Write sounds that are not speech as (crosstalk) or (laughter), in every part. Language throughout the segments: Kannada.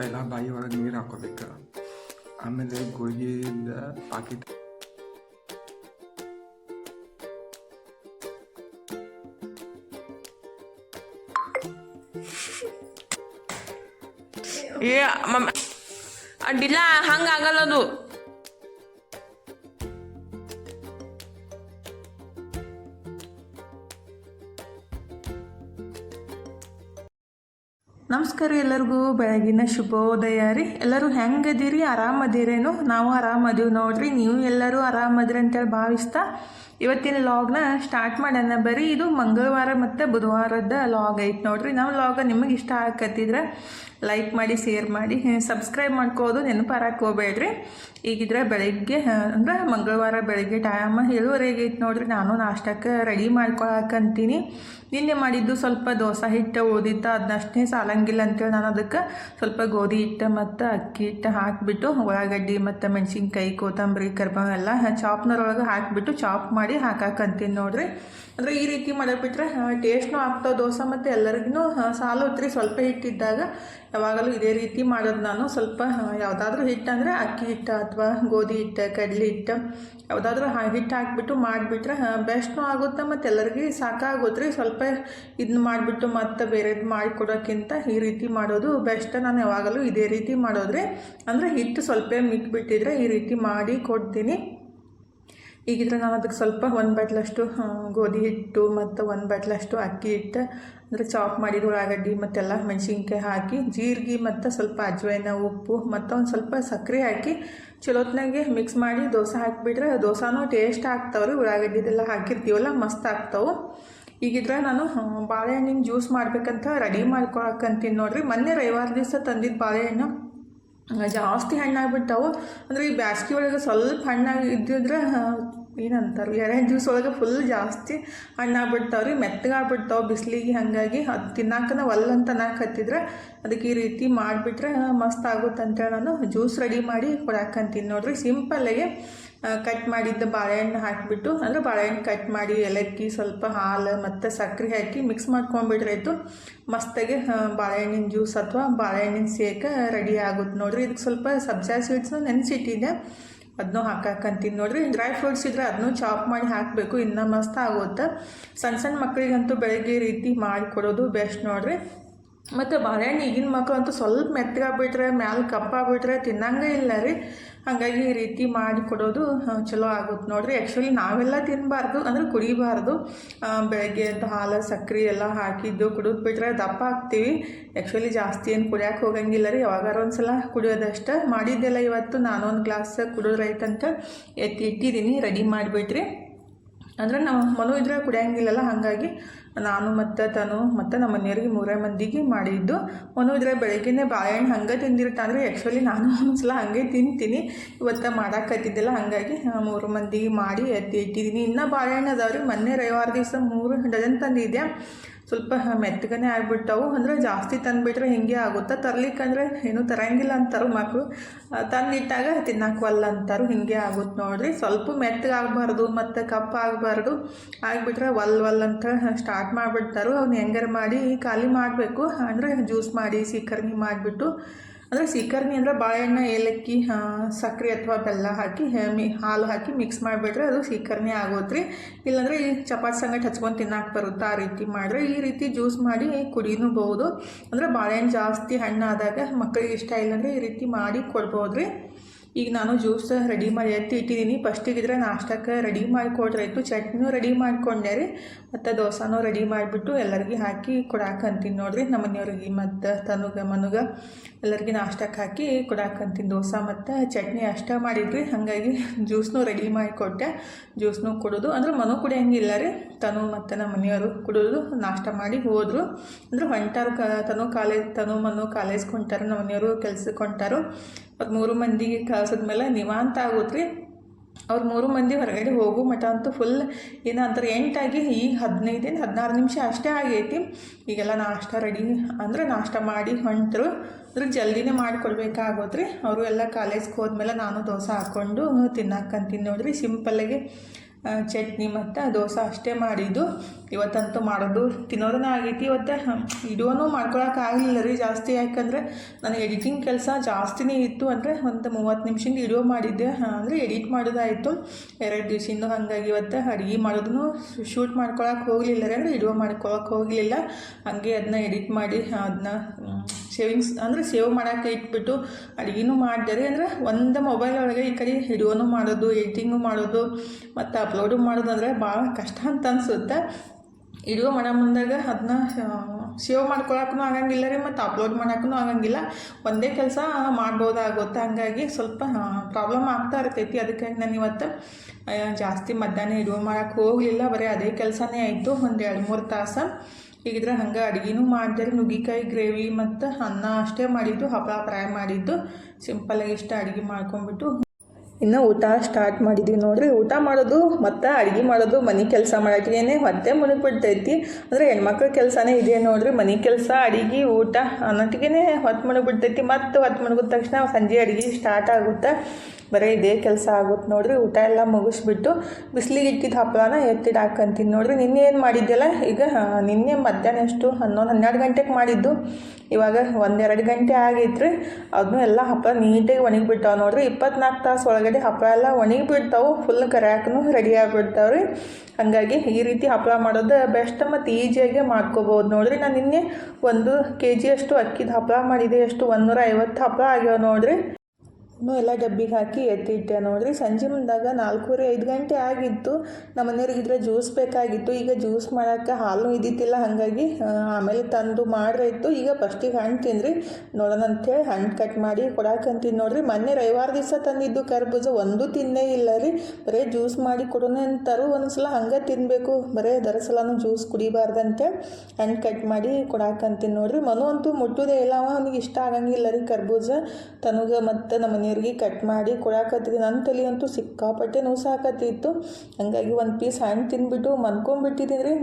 ಎಲ್ಲ ಬಾಯಿ ಒಳಗೆ ನೀರು ಹಾಕೋಬೇಕು. ಆಮೇಲೆ ಗುಳಿಗೆಯಿಂದ ಪಾಕಿಟ್ ಏ ಮಮ್ಮ ಅಡ್ಡಿಲ್ಲ ಹಂಗಾಗಲ್ಲ ಅದು. ನಮಸ್ಕಾರ ಎಲ್ಲರಿಗೂ, ಬೆಳಗಿನ ಶುಭೋದಯ ರೀ. ಎಲ್ಲರೂ ಹೆಂಗದೀರಿ? ಆರಾಮದಿರೇನು? ನಾವು ಆರಾಮದೀವಿ ನೋಡ್ರಿ. ನೀವು ಎಲ್ಲರೂ ಆರಾಮದಿರಿ ಅಂತೇಳಿ ಭಾವಿಸ್ತಾ ಇವತ್ತಿನ ಲಾಗ್ನ ಸ್ಟಾರ್ಟ್ ಮಾಡೋಣ ಬರೀ. ಇದು ಮಂಗಳವಾರ ಮತ್ತು ಬುಧವಾರದ ಲಾಗ್ ಐತೆ ನೋಡ್ರಿ. ನಾವು ಲಾಗ ನಿಮಗೆ ಇಷ್ಟ ಆಗತ್ತಿದ್ರೆ ಲೈಕ್ ಮಾಡಿ ಶೇರ್ ಮಾಡಿ ಸಬ್ಸ್ಕ್ರೈಬ್ ಮಾಡ್ಕೋದು ನೆನಪಾರಕ್ಕೆ ಹೋಗ್ಬೇಡ್ರಿ ಈಗಿದ್ರೆ ಬೆಳಗ್ಗೆ ಅಂದ್ರೆ ಮಂಗಳವಾರ ಬೆಳಗ್ಗೆ ಟೈಮ್ ಏಳುವರೆಗೆ ಐತೆ ನೋಡ್ರಿ. ನಾನು ನಾಷ್ಟಕ್ಕೆ ರೆಡಿ ಮಾಡ್ಕೊಳಕಂತೀನಿ. ನಿನ್ನೆ ಮಾಡಿದ್ದು ಸ್ವಲ್ಪ ದೋಸೆ ಹಿಟ್ಟು ಉಳಿದಿತ್ತು ಅದನ್ನಷ್ಟೇ ಸಾಲಂಗಿಲ್ಲ ಅಂತೇಳಿ ನಾನು ಅದಕ್ಕೆ ಸ್ವಲ್ಪ ಗೋಧಿ ಹಿಟ್ಟು ಮತ್ತು ಅಕ್ಕಿ ಹಿಟ್ಟು ಹಾಕಿಬಿಟ್ಟು, ಉಳ್ಳಾಗಡ್ಡಿ ಮತ್ತು ಮೆಣಸಿನ್ಕಾಯಿ, ಕೊತ್ತಂಬರಿ ಕರ್ಬೇವು ಎಲ್ಲ ಚಾಪ್ನರೊಳಗೆ ಹಾಕಿಬಿಟ್ಟು ಚಾಪ್ ಮಾಡಿ ಹಾಕಾಕಂತೀನಿ ನೋಡ್ರಿ. ಅಂದರೆ ಈ ರೀತಿ ಮಾಡಿಬಿಟ್ರೆ ಟೇಸ್ಟ್ನೂ ಆಗ್ತಾವೆ ದೋಸೆ ಮತ್ತು ಎಲ್ಲರಿಗೂ ಸಾಲು ಸ್ವಲ್ಪ ಹಿಟ್ಟಿದ್ದಾಗ ಯಾವಾಗಲೂ ಇದೇ ರೀತಿ ಮಾಡೋದು ನಾನು. ಸ್ವಲ್ಪ ಯಾವುದಾದ್ರೂ ಹಿಟ್ಟು ಅಂದರೆ ಅಕ್ಕಿ ಹಿಟ್ಟು ಅಥವಾ ಗೋಧಿ ಹಿಟ್ಟು ಕಡಲೆ ಹಿಟ್ಟು ಯಾವುದಾದ್ರೂ ಹಿಟ್ಟು ಹಾಕಿಬಿಟ್ಟು ಮಾಡಿಬಿಟ್ರೆ ಬೆಸ್ಟ್ನೂ ಆಗುತ್ತೆ ಮತ್ತು ಎಲ್ಲರಿಗೂ ಸಾಕಾಗುತ್ತೆ ಸ್ವಲ್ಪ ಇದನ್ನ ಮಾಡಿಬಿಟ್ಟು ಮತ್ತೆ ಬೇರೆದು ಮಾಡಿಕೊಡೋಕ್ಕಿಂತ ಈ ರೀತಿ ಮಾಡೋದು ಬೆಸ್ಟ್ ನಾನು ಯಾವಾಗಲೂ ಇದೇ ರೀತಿ ಮಾಡೋದ್ರಿ ಅಂದರೆ ಹಿಟ್ಟು ಸ್ವಲ್ಪ ಮಿಕ್ಬಿಟ್ಟಿದ್ರೆ ಈ ರೀತಿ ಮಾಡಿ ಕೊಡ್ತೀನಿ. ಈಗಿದ್ರೆ ನಾನು ಅದಕ್ಕೆ ಸ್ವಲ್ಪ ಒಂದು ಬಟ್ಲಷ್ಟು ಗೋಧಿ ಹಿಟ್ಟು ಮತ್ತು ಒಂದು ಬಟ್ಲಷ್ಟು ಅಕ್ಕಿ ಹಿಟ್ಟು ಅಂದರೆ ಚಾಪ್ ಮಾಡಿದ ಉಳ್ಳಾಗಡ್ಡಿ ಮತ್ತೆಲ್ಲ ಮೆಣಸಿನ್ಕಾಯಿ ಹಾಕಿ, ಜೀರಿಗೆ ಮತ್ತು ಸ್ವಲ್ಪ ಅಜ್ವೈನ ಉಪ್ಪು ಮತ್ತು ಒಂದು ಸ್ವಲ್ಪ ಸಕ್ಕರೆ ಹಾಕಿ ಚಲೋತ್ನಾಗೆ ಮಿಕ್ಸ್ ಮಾಡಿ ದೋಸೆ ಹಾಕಿಬಿಟ್ರೆ ದೋಸಾನು ಟೇಸ್ಟ್ ಆಗ್ತಾವ್ರಿ ಉಳ್ಳಾಗಡ್ಡಿದೆಲ್ಲ ಹಾಕಿರ್ತೀವಲ್ಲ, ಮಸ್ತ್ ಆಗ್ತಾವೆ. ಈಗಿದ್ರೆ ನಾನು ಬಾಳೆಹಣ್ಣಿನ ಜ್ಯೂಸ್ ಮಾಡಬೇಕಂತ ರೆಡಿ ಮಾಡ್ಕೊಳಕ್ಕಂತೀನಿ ನೋಡಿರಿ. ಮೊನ್ನೆ ರವಿವಾರ ದಿವಸ ತಂದಿದ್ದು ಬಾಳೆಹಣ್ಣು ಜಾಸ್ತಿ ಹಣ್ಣಾಗ್ಬಿಟ್ಟವು. ಅಂದರೆ ಈ ಬ್ಯಾಸ್ಗೆ ಒಳಗೆ ಸ್ವಲ್ಪ ಹಣ್ಣಾಗಿ ಇದ್ದಿದ್ರೆ ಏನಂತಾರೆ? ಎರಡು ಜ್ಯೂಸ್ ಒಳಗೆ ಫುಲ್ ಜಾಸ್ತಿ ಹಣ್ಣಾಗ್ಬಿಡ್ತಾವೆ ರೀ ಮೆತ್ತಗಾಗ್ಬಿಡ್ತಾವೆ ಬಿಸಿಲಿಗೆ, ಹಾಗಾಗಿ ಅದು ತಿನ್ನಾಕನ ಒಲ್ಲಂತ ಹತ್ತಿದ್ರೆ ಅದಕ್ಕೆ ಈ ರೀತಿ ಮಾಡಿಬಿಟ್ರೆ ಮಸ್ತ್ ಆಗುತ್ತೆ ಅಂತೇಳಿ ನಾನು ಜ್ಯೂಸ್ ರೆಡಿ ಮಾಡಿ ಕೊಡಾಕಂತೀನಿ ನೋಡಿರಿ ಸಿಂಪಲ್ಲಾಗೆ ಕಟ್ ಮಾಡಿದ್ದ ಬಾಳೆಹಣ್ಣು ಹಾಕಿಬಿಟ್ಟು, ಅಂದರೆ ಬಾಳೆಹಣ್ಣು ಕಟ್ ಮಾಡಿ ಏಲಕ್ಕಿ ಸ್ವಲ್ಪ ಹಾಲು ಮತ್ತು ಸಕ್ಕರೆ ಹಾಕಿ ಮಿಕ್ಸ್ ಮಾಡ್ಕೊಂಬಿಟ್ರಾಯ್ತು ಮಸ್ತಾಗಿ ಬಾಳೆಹಣ್ಣಿನ ಜ್ಯೂಸ್ ಅಥವಾ ಬಾಳೆಹಣ್ಣಿನ ಸೇಕ ರೆಡಿ ಆಗುತ್ತೆ. ನೋಡಿರಿ ಇದಕ್ಕೆ ಸ್ವಲ್ಪ ಸಬ್ಜಾ ಸ್ವೀಟ್ಸ್ನ ನೆನೆಸಿಟ್ಟಿದ್ದೆ. ಅದನ್ನೂ ಹಾಕಾಕಂತೀನಿ. ನೋಡ್ರಿ ಡ್ರೈ ಫ್ರೂಟ್ಸ್ ಇದ್ರೆ ಅದನ್ನೂ ಚಾಪ್ ಮಾಡಿ ಹಾಕಬೇಕು. ಇನ್ನೂ ಮಸ್ತ್ ಆಗುತ್ತೆ. ಸಣ್ಣ ಸಣ್ಣ ಮಕ್ಕಳಿಗಂತೂ ಬೆಳಗ್ಗೆ ರೀತಿ ಮಾಡಿ ಕೊಡೋದು ಬೆಸ್ಟ್ ನೋಡ್ರಿ. ಮತ್ತು ಬಾಳೆಹಣ್ಣು ಈಗಿನ ಮಕ್ಕಳು ಅಂತೂ ಸ್ವಲ್ಪ ಮೆತ್ತಗಾಗ್ಬಿಟ್ರೆ ಮ್ಯಾಲೆ ಕಪ್ಪಾಗ್ಬಿಟ್ರೆ ತಿನ್ನಂಗೆ ಇಲ್ಲ ರೀ. ಹಾಗಾಗಿ ಈ ರೀತಿ ಮಾಡಿ ಕೊಡೋದು ಚಲೋ ಆಗುತ್ತೆ ನೋಡಿರಿ. ಆ್ಯಕ್ಚುಲಿ ನಾವೆಲ್ಲ ತಿನ್ನಬಾರ್ದು ಅಂದರೆ ಕುಡಿಬಾರ್ದು. ಬೆಳಗ್ಗೆ ಅಂತ ಹಾಲು ಸಕ್ಕರೆ ಎಲ್ಲ ಹಾಕಿದ್ದು ಕುಡಿದು ಬಿಟ್ರೆ ದಪ್ಪ ಆಗ್ತೀವಿ. ಆ್ಯಕ್ಚುಲಿ ಜಾಸ್ತಿ ಏನು ಕುಡಿಯೋಕೆ ಹೋಗಂಗಿಲ್ಲ ರೀ. ಯಾವಾಗಾರ ಒಂದು ಸಲ ಕುಡಿಯೋದಷ್ಟೇ. ಮಾಡಿದ್ದೆಲ್ಲ ಇವತ್ತು ನಾನೊಂದು ಗ್ಲಾಸ್ ಕುಡಿದ್ರೈತಂತ ಎತ್ತಿ ಇಟ್ಟಿದ್ದೀನಿ ರೆಡಿ ಮಾಡಿಬಿಟ್ರಿ. ಅಂದರೆ ನಾವು ಮನು ಇದ್ರೆ ಕುಡಿಯಂಗಿಲ್ಲಲ್ಲ, ಹಾಗಾಗಿ ನಾನು ಮತ್ತು ತನು ಮತ್ತು ನಮ್ಮ ಮನೆಯವ್ರಿಗೆ ಮೂರೇ ಮಂದಿಗೆ ಮಾಡಿದ್ದು. ಒಂದು ಇದ್ರೆ ಬೆಳಗ್ಗೆನೇ ಬಾಳೆಹಣ್ಣು ಹಂಗೆ ತಿಂದಿರ್ತಾನೆ ರೀ. ಆ್ಯಕ್ಚುಲಿ ನಾನು ಒಂದ್ಸಲ ಹಂಗೆ ತಿಂತೀನಿ. ಇವತ್ತು ಮಾಡಾಕತ್ತಿದ್ದಿಲ್ಲ, ಹಾಗಾಗಿ ಮೂರು ಮಂದಿಗೆ ಮಾಡಿ ಎತ್ತಿ ಇಟ್ಟಿದ್ದೀನಿ. ಇನ್ನೂ ಬಾಳೆಹಣ್ಣು ಅದಾವ್ರಿ. ಮೊನ್ನೆ ರವಿವಾರ ದಿವಸ ಮೂರು ಡಜನ್ ತಂದಿದ್ದೆ ಸ್ವಲ್ಪ ಮೆತ್ತಗನೆ ಆಗಿಬಿಟ್ಟವು. ಅಂದರೆ ಜಾಸ್ತಿ ತಂದುಬಿಟ್ರೆ ಹಿಂಗೆ ಆಗುತ್ತೆ? ತರ್ಲಿಕ್ಕಂದ್ರೆ ಏನೂ ತರಂಗಿಲ್ಲ ಅಂತಾರು ಮಕ್ಕಳು ತಂದಿಟ್ಟಾಗ ತಿನ್ನಕ್ವಲ್ಲ ಅಂತಾರು ಹಿಂಗೆ ಆಗುತ್ತೆ ನೋಡಿರಿ. ಸ್ವಲ್ಪ ಮೆತ್ತಗಾಗಬಾರ್ದು ಮತ್ತು ಕಪ್ಪಾಗಬಾರ್ದು ಆಗಿಬಿಟ್ರೆ ಒಲ್ ಒಲ್ ಅಂತ ಸ್ಟಾರ್ಟ್ ಮಾಡಿಬಿಡ್ತಾರು. ಅವ್ನು ಹೆಂಗಾರ ಮಾಡಿ ಖಾಲಿ ಮಾಡಬೇಕು. ಅಂದರೆ ಜ್ಯೂಸ್ ಮಾಡಿ ಸೀಕರ್ಣಿ ಮಾಡಿಬಿಟ್ಟು ಅಂದರೆ ಸೀಕರ್ಣಿ ಅಂದರೆ ಬಾಳೆಹಣ್ಣು ಏಲಕ್ಕಿ ಸಕ್ಕರೆ ಅಥವಾ ಬೆಲ್ಲ ಹಾಕಿ ಮಿ, ಹಾಲು ಹಾಕಿ ಮಿಕ್ಸ್ ಮಾಡಿಬಿಟ್ರೆ ಅದು ಸೀಕರ್ಣಿ ಆಗೋತ್ರಿ. ಇಲ್ಲಾಂದರೆ ಈ ಚಪಾತಿ ಸಂಗಟ್ ಹಚ್ಕೊಂಡು ತಿನ್ನಕ್ಕೆ ಬರುತ್ತೆ ಆ ರೀತಿ ಮಾಡಿದ್ರೆ ಈ ರೀತಿ ಜ್ಯೂಸ್ ಮಾಡಿ ಕುಡಿನೂಬಹುದು ಅಂದರೆ ಬಾಳೆಹಣ್ಣು ಜಾಸ್ತಿ ಹಣ್ಣಾದಾಗ ಮಕ್ಕಳಿಗೆ ಇಷ್ಟ ಇಲ್ಲಾಂದರೆ ಈ ರೀತಿ ಮಾಡಿ ಕೊಡ್ಬೋದು ಈಗ ನಾನು ಜ್ಯೂಸ್ ರೆಡಿ ಮಾಡಿ ಎತ್ತಿ ಇಟ್ಟಿದ್ದೀನಿ. ಫಸ್ಟಿಗಿದ್ರೆ ನಾಷ್ಟಕ್ಕೆ ರೆಡಿ ಮಾಡಿಕೊಡ್ರಾಯ್ತು ಚಟ್ನಿನೂ ರೆಡಿ ಮಾಡಿಕೊಂಡೆ ರೀ. ಮತ್ತು ದೋಸೆನೂ ರೆಡಿ ಮಾಡಿಬಿಟ್ಟು ಎಲ್ಲರಿಗೆ ಹಾಕಿ ಕೊಡಾಕಂತೀನಿ ನೋಡ್ರಿ. ನಮ್ಮ ಮನೆಯವ್ರಿಗೆ ಮತ್ತು ತನುಗ, ಮನುಗ ಎಲ್ಲರಿಗೆ ನಾಷ್ಟಕ್ಕೆ ಹಾಕಿ ಕೊಡಾಕಂತೀನಿ ದೋಸೆ ಮತ್ತು ಚಟ್ನಿ ಅಷ್ಟೇ ಮಾಡಿದ್ರಿ ಹಾಗಾಗಿ ಜ್ಯೂಸ್ನೂ ರೆಡಿ ಮಾಡಿಕೊಟ್ಟೆ. ಜ್ಯೂಸ್ನೂ ಕುಡಿದು. ಅಂದ್ರೆ ಮನು ಕುಡಿಯಂಗಿಲ್ಲ ರೀ. ತನು ಮತ್ತು ನಮ್ಮ ಮನೆಯವರು ಕುಡಿದು, ನಾಷ್ಟ ಮಾಡಿ ಹೋದರು. ಅಂದ್ರೆ ಹೊಂಟಾರು ಕ, ತನು ಕಾಲೇಜ್ ತನು ಮನು ಕಾಲೇಜ್ಗೆ ಹೊಂಟಾರು. ನಮ್ಮ ಮನೆಯವರು ಕೆಲ್ಸಕ್ಕೆ ಹೊಂಟಾರು. ಮತ್ತು ಮೂರು ಮಂದಿಗೆ ಕಳ್ಸಿದ್ಮೇಲೆ ನಿವಾಂತ ಆಗುತ್ತೆ ಅವ್ರು ಮೂರು ಮಂದಿ ಹೊರಗಡೆ ಹೋಗು ಮಠ ಅಂತೂ ಫುಲ್ ಏನೋ ಅಂತಾರೆ, ಎಂಟಾಗಿ ಈಗ ಹದಿನೈದಿಂದ ಹದಿನಾರು ನಿಮಿಷ ಅಷ್ಟೇ ಆಗೈತಿ. ಈಗೆಲ್ಲ ನಾಷ್ಟ ರೆಡಿ ಅಂದರೆ ನಾಷ್ಟ ಮಾಡಿ ಹೊಂಟರು. ಅಂದ್ರೆ ಜಲ್ದಿನೇ ಮಾಡಿಕೊಡ್ಬೇಕಾಗೋದ್ರಿ ಅವರು ಎಲ್ಲ ಕಾಲೇಜ್ಗೆ ಹೋದ್ಮೇಲೆ ನಾನು ದೋಸೆ ಹಾಕ್ಕೊಂಡು ತಿನ್ನಾಕಂತೀನಿ ನೋಡ್ರಿ. ಸಿಂಪಲ್ಲಾಗಿ ಚಟ್ನಿ ಮತ್ತು ದೋಸೆ ಅಷ್ಟೇ ಮಾಡಿದ್ದು. ಇವತ್ತಂತೂ ಮಾಡೋದು ತಿನ್ನೋದನ್ನ ಆಗೈತಿ. ಇವತ್ತು ವಿಡಿಯೋನೂ ಮಾಡ್ಕೊಳಕ್ಕಾಗಲಿಲ್ಲ ರೀ ಜಾಸ್ತಿ. ಯಾಕಂದರೆ ನನಗೆ ಎಡಿಟಿಂಗ್ ಕೆಲಸ ಜಾಸ್ತಿನೇ ಇತ್ತು. ಅಂದರೆ ಒಂದು ಮೂವತ್ತು ನಿಮಿಷದಿಂದ ವಿಡಿಯೋ ಮಾಡಿದ್ದೆ. ಅಂದರೆ ಎಡಿಟ್ ಮಾಡೋದಾಯಿತು. ಎರಡು ದಿವಸದಿಂದ ಹಾಗಾಗಿ ಇವತ್ತು ಅಡುಗೆ ಮಾಡೋದನ್ನು ಶೂಟ್ ಮಾಡ್ಕೊಳಕ್ಕೆ ಹೋಗಲಿಲ್ಲ ರೀ. ಅಂದರೆ ವಿಡಿಯೋ ಮಾಡ್ಕೊಳಕ್ಕೆ ಹೋಗಲಿಲ್ಲ. ಹಾಗೆ ಅದನ್ನ ಎಡಿಟ್ ಮಾಡಿ ಅದನ್ನ ಸೇವಿಂಗ್ಸ್ ಅಂದರೆ ಸೇವ್ ಮಾಡೋಕ್ಕೆ ಇಟ್ಬಿಟ್ಟು ಅಡುಗೆನೂ ಮಾಡಿದೆ ರೀ. ಅಂದರೆ ಒಂದು ಮೊಬೈಲ್ ಒಳಗೆ ಈ ಕಡೆ ವಿಡಿಯೋನು ಮಾಡೋದು, ಎಡಿಟಿಂಗು ಮಾಡೋದು, ಮತ್ತು ಅಪ್ಲೋಡು ಮಾಡೋದಂದ್ರೆ ಭಾಳ ಕಷ್ಟ ಅಂತ ಅನಿಸುತ್ತೆ. ವಿಡಿಯೋ ಮನೆ ಮುಂದಾಗ ಅದನ್ನ ಸೇವ್ ಮಾಡ್ಕೊಳಕ್ಕೂ ಆಗಂಗಿಲ್ಲ ರೀ ಮತ್ತು ಅಪ್ಲೋಡ್ ಮಾಡೋಕ್ಕೂ ಆಗಂಗಿಲ್ಲ. ಒಂದೇ ಕೆಲಸ ಮಾಡ್ಬೋದಾಗುತ್ತೆ ಹಂಗಾಗಿ ಸ್ವಲ್ಪ ಪ್ರಾಬ್ಲಮ್ ಆಗ್ತಾ ಇರ್ತೈತಿ. ಅದಕ್ಕಾಗಿ ನಾನು ಇವತ್ತು ಜಾಸ್ತಿ ಮಧ್ಯಾಹ್ನ ಇಡುವ ಮಾಡೋಕ್ಕೆ ಹೋಗಲಿಲ್ಲ. ಬರೀ ಅದೇ ಕೆಲಸನೇ ಆಯಿತು. ಒಂದು ಎರಡು ಮೂರು ತಾಸು. ಈಗಿದ್ರೆ ಹಂಗೆ ಅಡುಗೆನೂ ಮಾಡಿದೆ ರೀ. ನುಗ್ಗಿಕಾಯಿ, ಗ್ರೇವಿ ಮತ್ತು ಅನ್ನ ಅಷ್ಟೇ ಮಾಡಿದ್ದು ಹಪ್ಪಳ ಫ್ರೈ ಮಾಡಿದ್ದು. ಸಿಂಪಲಾಗಿ ಇಷ್ಟ ಅಡುಗೆ ಮಾಡ್ಕೊಂಬಿಟ್ಟು ಇನ್ನು ಊಟ ಸ್ಟಾರ್ಟ್ ಮಾಡಿದ್ವಿ ನೋಡ್ರಿ. ಊಟ ಮಾಡೋದು ಮತ್ತು ಅಡುಗೆ ಮಾಡೋದು ಮನೆ ಕೆಲಸ ಮಾಡೋಕ್ಕೇನೆ ಮತ್ತೆ ಮುಳುಗ್ಬಿಡ್ತೈತಿ. ಅಂದರೆ ಹೆಣ್ಮಕ್ಳ ಕೆಲಸನೇ ಇದೆ ನೋಡ್ರಿ. ಮನೆ ಕೆಲಸ, ಅಡುಗೆ, ಊಟ ಅನ್ನೋಟಿಗೆ ಹೊತ್ತು ಮುಳುಗ್ಬಿಡ್ತೈತಿ. ಮತ್ತು ಹೊತ್ತು ಮುಳುಗಿದ ತಕ್ಷಣ ಸಂಜೆ ಅಡುಗೆ ಸ್ಟಾರ್ಟ್ ಆಗುತ್ತೆ. ಬರೀ ಇದೇ ಕೆಲಸ ಆಗುತ್ತೆ ನೋಡ್ರಿ, ಊಟ ಎಲ್ಲ ಮುಗಿಸ್ಬಿಟ್ಟು ಬಿಸಿಲಿಗೆ ಇಟ್ಟಿದ್ದು ಹಪ್ಪಳನ ಎತ್ತಿಡ್ ಹಾಕಂತೀನಿ ನೋಡ್ರಿ. ನಿನ್ನೆ ಏನು ಮಾಡಿದ್ದೆಲ್ಲ ಈಗ ನಿನ್ನೆ ಮಧ್ಯಾಹ್ನ ಎಷ್ಟು ಹನ್ನೊಂದು, ಹನ್ನೆರಡು ಗಂಟೆಗೆ ಮಾಡಿದ್ದು. ಇವಾಗ ಒಂದೆರಡು ಗಂಟೆ ಆಗೈತ್ರಿ. ಅದನ್ನು ಎಲ್ಲ ಹಪ್ಪಳ ನೀಟಾಗಿ ಒಣಗಿಬಿಟ್ಟಾವೆ ನೋಡ್ರಿ. ಇಪ್ಪತ್ನಾಲ್ಕು ತಾಸು ಒಳಗಡೆ ಹಪ್ಪಳ ಎಲ್ಲ ಒಣಗಿಬಿಡ್ತಾವೆ. ಫುಲ್ ಕರ್ಯಾಕೂ ರೆಡಿ ಆಗಿಬಿಡ್ತಾವೆ ರೀ ಹಾಗಾಗಿ ಈ ರೀತಿ ಹಪ್ಪಳ ಮಾಡೋದು ಬೆಸ್ಟ್ ಮತ್ತು ಈಜಿಯಾಗಿ ಮಾಡ್ಕೋಬೋದು ನೋಡ್ರಿ. ನಾನು ನಿನ್ನೆ ಒಂದು ಕೆ ಜಿಯಷ್ಟು ಅಕ್ಕಿದ ಹಪ್ಪಳ ಮಾಡಿದೆ. ಎಷ್ಟು ಒಂದೂರ ಐವತ್ತು ಹಪ್ಪಳ ಆಗ್ಯಾವ ನೋಡ್ರಿ. ಇನ್ನೂ ಎಲ್ಲ ಡಬ್ಬಿಗೆ ಹಾಕಿ ಎತ್ತಿಟ್ಟೆ ನೋಡ್ರಿ. ಸಂಜೆ ಮುಂದಾಗ ನಾಲ್ಕೂವರೆ, ಐದು ಗಂಟೆ ಆಗಿತ್ತು. ನಮ್ಮ ಮನೆಯವ್ರಿಗಿದ್ರೆ ಜ್ಯೂಸ್ ಬೇಕಾಗಿತ್ತು. ಈಗ ಜ್ಯೂಸ್ ಮಾಡೋಕ್ಕೆ ಹಾಲು ಇದ್ದಿತ್ತಿಲ್ಲ ಹಾಗಾಗಿ ಆಮೇಲೆ ತಂದು ಮಾಡ್ರಾಯ್ತು. ಈಗ ಫಸ್ಟಿಗೆ ಹಣ್ಣು ತಿಂದ್ರಿ. ನೋಡೋಣ ಅಂಥೇಳಿ ಹಣ್ಣು ಕಟ್ ಮಾಡಿ ಕೊಡಾಕಂತೀನಿ ನೋಡ್ರಿ. ಮೊನ್ನೆ ರವಿವಾರ ದಿವಸ ತಂದಿದ್ದು ಕರ್ಬೂಜ. ಒಂದು ತಿನ್ನೇ ಇಲ್ಲ ರೀ. ಬರೀ ಜ್ಯೂಸ್ ಮಾಡಿ ಕೊಡೋಣ ಅಂತಾರು ಒಂದ್ಸಲ ಹಂಗೆ ತಿನ್ನಬೇಕು ಬರೀ ದರಸಲಾನು ಜ್ಯೂಸ್ ಕುಡಿಬಾರ್ದಂತೆ ಹಣ್ಣು ಕಟ್ ಮಾಡಿ ಕೊಡಾಕಂತೀನಿ ನೋಡ್ರಿ. ಮನು ಅಂತೂ ಮುಟ್ಟುದೇ ಇಲ್ಲ. ಅವ ಅವನಿಗೆ ಇಷ್ಟ ಆಗಂಗಿಲ್ಲ ರೀ ಕರ್ಬೂಜ. ತನಗೆ ಮತ್ತು ನಮ್ಮ ಮನೆಯವ್ರಿಗೆ ಕಟ್ ಮಾಡಿ ಕೊಡಾಕತ್ತಿದ್ದೆ. ನನ್ನ ತಲೆ ಅಂತೂ ಸಿಕ್ಕಾಪಟ್ಟೆ ನೋಸಾಕತ್ತಿತ್ತು. ಹಂಗಾಗಿ ಒಂದು ಪೀಸ್ ಹಣ್ಣು ತಿಂದ್ಬಿಟ್ಟು ಮನ್ಕೊಂಬಿಟ್ಟಿದ್ದೀನಿ ರೀ.